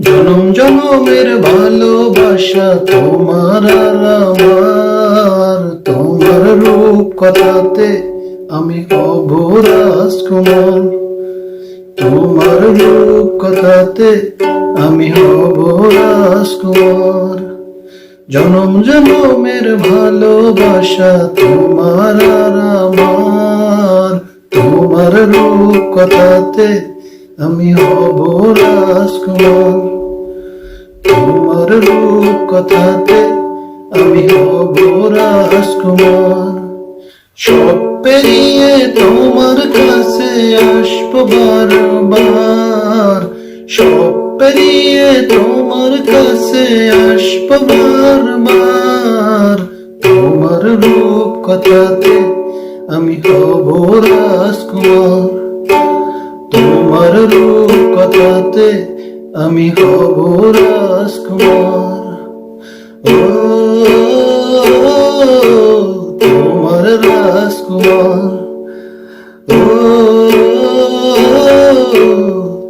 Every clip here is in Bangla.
জনম জনমের ভালোবাসা, তোমার আমার। তোমার রূপ কথাতে আমি হব রাজকুমার তোমার রূপ কথাতে আমি হব রাজকুমার জনম জনমের ভালোবাসা, তোমার আমার। তোমার রূপ কথাতে আমি হব রাজকুমার। তোমার রূপ কথাতে আমি হব রাজকুমার। সব পেরিয়ে তোমার কাছে আসব বারবার। সব পেরিয়ে তোমার কাছে আসব বারবার। তোমার রূপ কথাতে আমি হব রাজকুমার। রূপ কথাতে আমি হব রাজকুমার। ও, তোমার রাজকুমার। ও,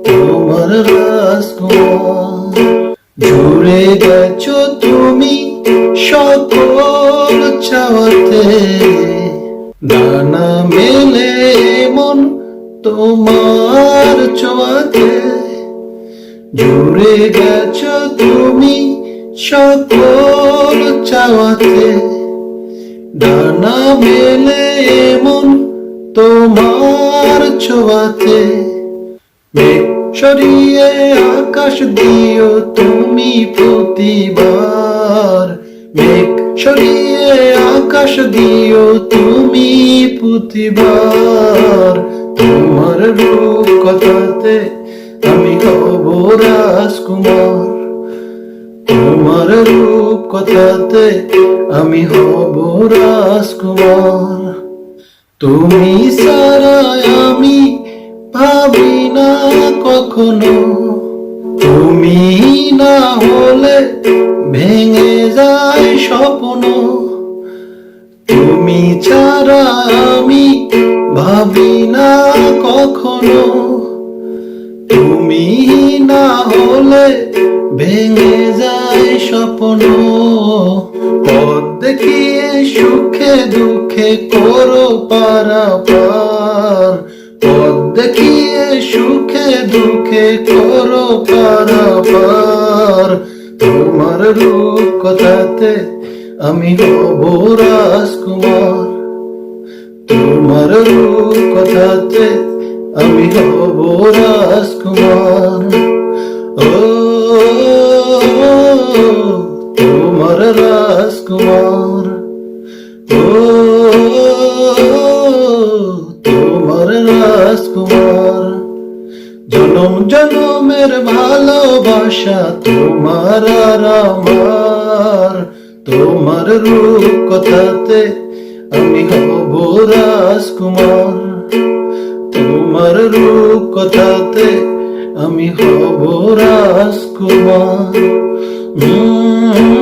তোমার রাজকুমার। জুড়ে গেছো তুমি সকল চাওয়াতে দানা মেলে তোমার ছোঁয়াতে জুড়ে গেছ তুমি সকল চাওয়াতে। ডানা মেলে মন তোমার ছোঁয়াতে। সরিয়ে আকাশ দিও তুমি প্রতিবার। মেঘ সরিয়ে আকাশ দিও তুমি প্রতিবার। তোমার রূপ কথাতে আমি হব রাজকুমার। তোমার রূপ কথাতে আমি হব রাজকুমার। তুমি সারা আমি ভাবি না কখনো। তুমি না হলে ভেঙে যায় স্বপ্ন। তুমি ছাড়া আমি ভাবি না কখনো। তুমি না হলে ভেঙে যায় স্বপ্ন। পথ দেখিয়ে সুখে দুঃখে করো পারা পার পথ দেখিয়ে সুখে দুঃখে করো পারা পার তোমার রূপ কথাতে আমি হব রাজকুমার। তোমার কথাতে আমি হব রাজকুমার। ও, তোমার রাজকুমার। ও, তোমার রাজকুমার। জনম জনমের ভালোবাসা তোমার আর তোমার রূপ কথাতে আমি হব রাজকুমার তোমার রূপ কথাতে আমি হব রাজকুমার উম।